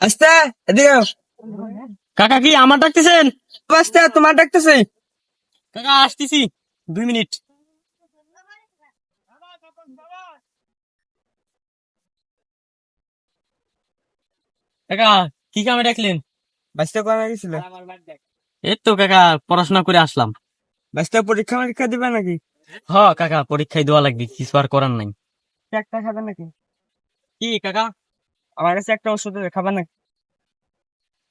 আস্তে এদিকে কাকা কি আমার ডাকতেছেন? আস্তে তোমার ডাকতেছে। কাকা আসতেছি। দুই মিনিট। কাকা কি কামে ডাকলেন? বাস্তা করা গেছিল? এই তো কাকা পড়াশোনা করে আসলাম। বাস্তা পরীক্ষা পরীক্ষা দিবা নাকি? হ কাকা পরীক্ষায় দেওয়া লাগবে কিছু আর করার নাই। একটা খাবে নাকি? কি কাকা? আমার কাছে একটা ওষুধ খাবা নাকি?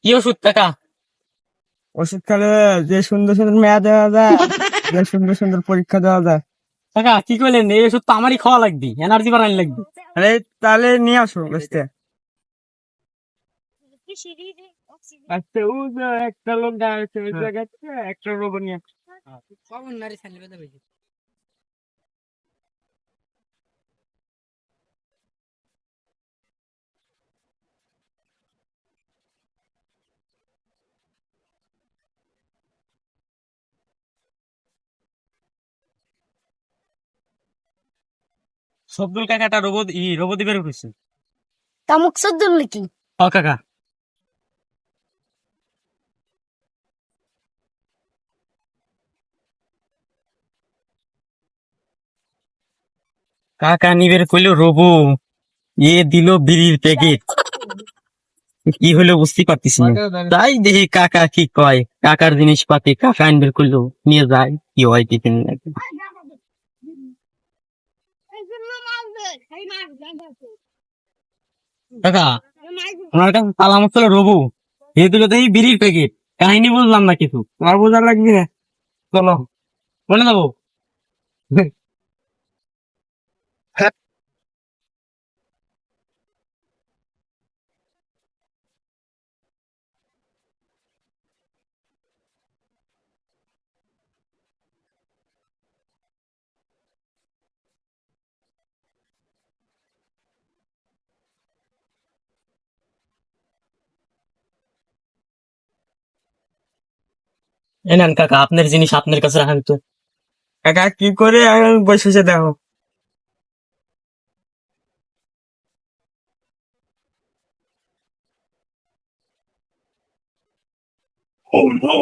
কি ওষুধ কাকা? ওষুধ খেলে যে সুন্দর সুন্দর মেয়া দেওয়া যায় যে সুন্দর সুন্দর পরীক্ষা দেওয়া যায়। কাকা কি করলেন? এই ওষুধ তো আমারই খাওয়া লাগবে এনার্জি বাড়ানি লাগবে। আরে তাহলে নিয়ে আসো বাস্তা। আচ্ছা ও একটা লোক দাঁড়াচ্ছে একটা রোগ নিয়ে সবদুল কাকাটা রোবট ই রোবট বের হয়েছে তামুক সদ্দুল নাকি? হ কাকা। কাকা নিবের কইল রবু এ দিল বিড়ির প্যাকেট। কি হলো বুঝতে পারতেছি না। তাই দেখি কাকা কি কয়। কাকার জিনিসপাতি কাকা আনবের করল নিয়ে যায়। কি হয় কি নাকি কাকা ওনার কাছে সালাম ছিল রবু। এ যদি দেখি বিড়ির প্যাকেট। কাহিনী বুঝলাম না কিছু। তোমার বোঝা লাগবে না? চলো। বলে যাব এ নেন কাকা আপনার জিনিস আপনার কাছে রাখেন তো একা কি করে আমি দেখো। Oh দেখো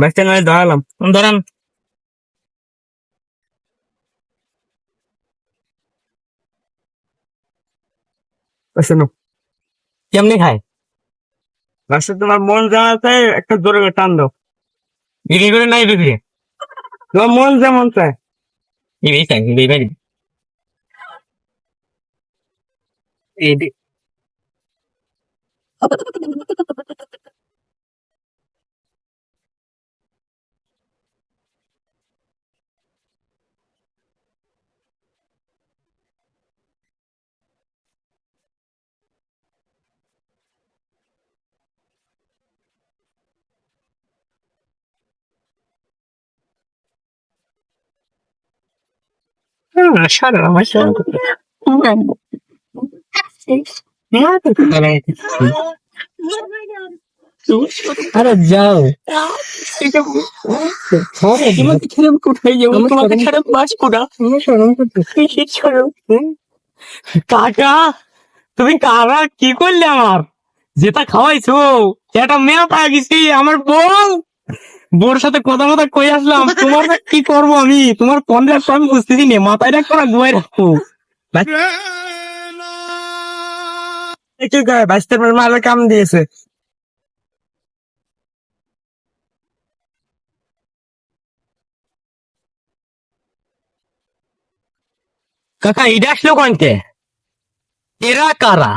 বাচ্চা নয় দাঁড়ালাম। ধরেন শোনো। কেমনি খায়? বাচ্চা তোমার মন যেমন চায় একটা জোরে করে টান দাও। বিক্রি করে নাই বিক্রি? তোমার মন যেমন চায়। এই চাই এই বাড়ি এই সারা আমার সারা আরে যাও তোমাকে ছেড়ে কোথায় যাব তোমাকে ছেড়ে বাঁচবো না কাকা তুমি কারা কি করলে আমার যেটা খাওয়াইছো এটা মেয়ে পাওয়া গেছি আমার বউ বোর সাথে কথা কথা কই আসলাম? তোমার কি করব আমি? তোমার কোন আমি বুঝতেছি না। মাথায় রাখব না গুয়াই রাখব করে বাচ্চার মালে কাম দিয়েছে। কাকা এটা আসলো কোনতে এরা কারা?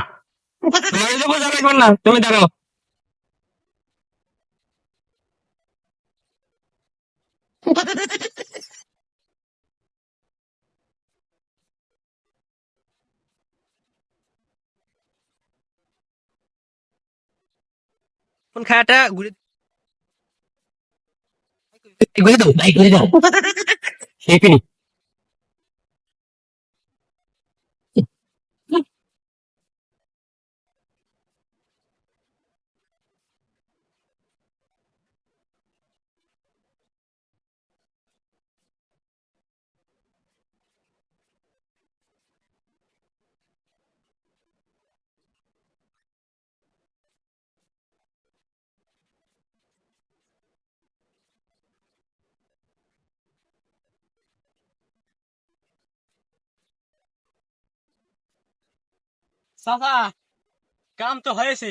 তুমি দাঁড়াও। কোন খায়াটা? ঘুরে ঘুরে দাও ঘুরে দাও সেখানে সাফা কাম তো হয়েছে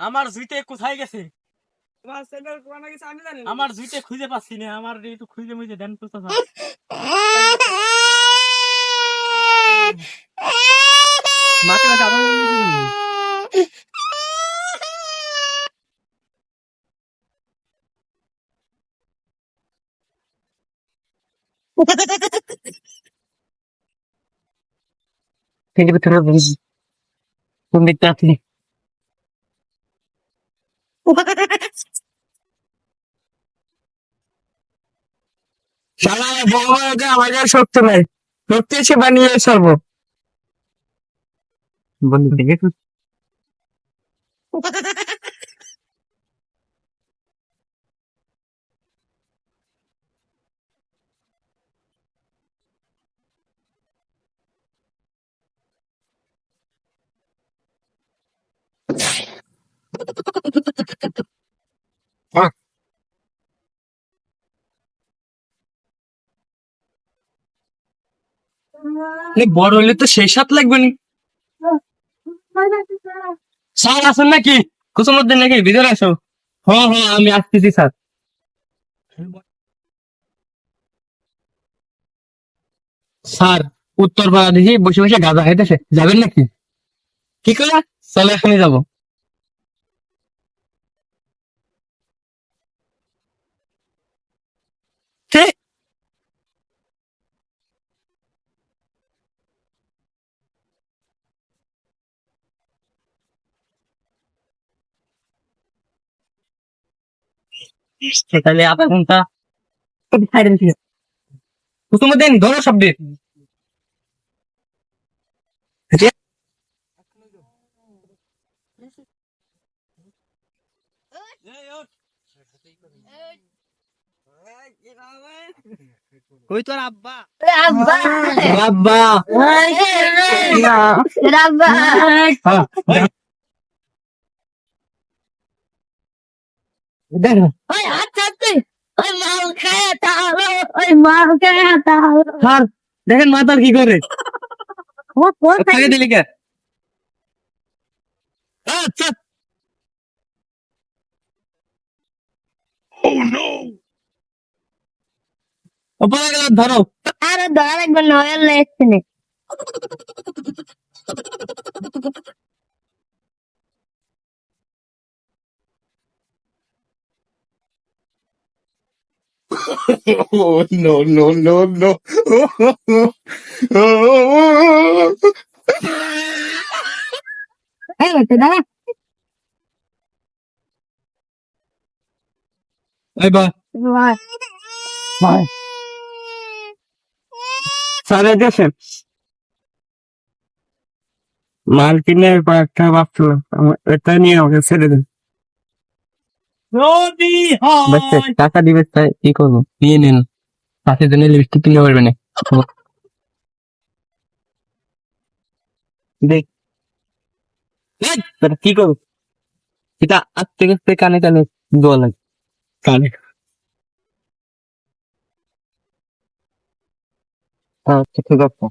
আমার জুইতে কোথায় গেছে তোমার ছেলের কোনা কিছু আমি জানি না। আমার জুইতে খুঁজে পাচ্ছি না আমার একটু খুঁজে মুজে দেন তো চাচা মাকে মাকে আবার কিছু বলবি? থেকে ভিতরে কোন দিকটা আপনি শালা ভগবানকে আমাকে আর শক্তি নাই শক্তি এসে বানিয়ে ছাড়বো বন্ধু দেখে বড় হলে তো সেই সাত লাগবে নি। স্যার আছেন নাকি? কুসুম উদ্দিন নাকি ভিতরে আসো হ্যাঁ হ্যাঁ আমি আসতেছি, স্যার। স্যার উত্তর পাড়া দেখি বসে বসে গাঁজা খাইতেছে। যাবেন নাকি? কি করে চলে এখনই যাব। ঠিক তাহলে আধা ঘণ্টা। কুসুমুদ্দিন ধরো শব্দে। কই তোর আব্বা। রাব্বা বাবা রাব্বা হ্যাঁ ওই হাত ওই মাল খায় তাহলে ওই মাল খায় তাহলে। দেখেন মাতার কি করে। ও কোন দিলি কে? আচ্ছা। ওপরে গেল ধরো। আরে ধর লেখছে নে Oh, no, no, no, no. এই বেটা দাঁড়া। এই বা। ভাই স্যার দেখেন মাল কিনে কয়েকটা আমার- এটা নিয়ে আমাকে ছেড়ে দেন। টাকা দিবে তাই কি করব? নিয়ে নিন। পাশে জন্য লিপস্টিক কিনে পারবে না। দেখ। কি করব? এটা আস্তে আস্তে কানে কানে দোয়া লাগে। কানে। 다 체크해갖고.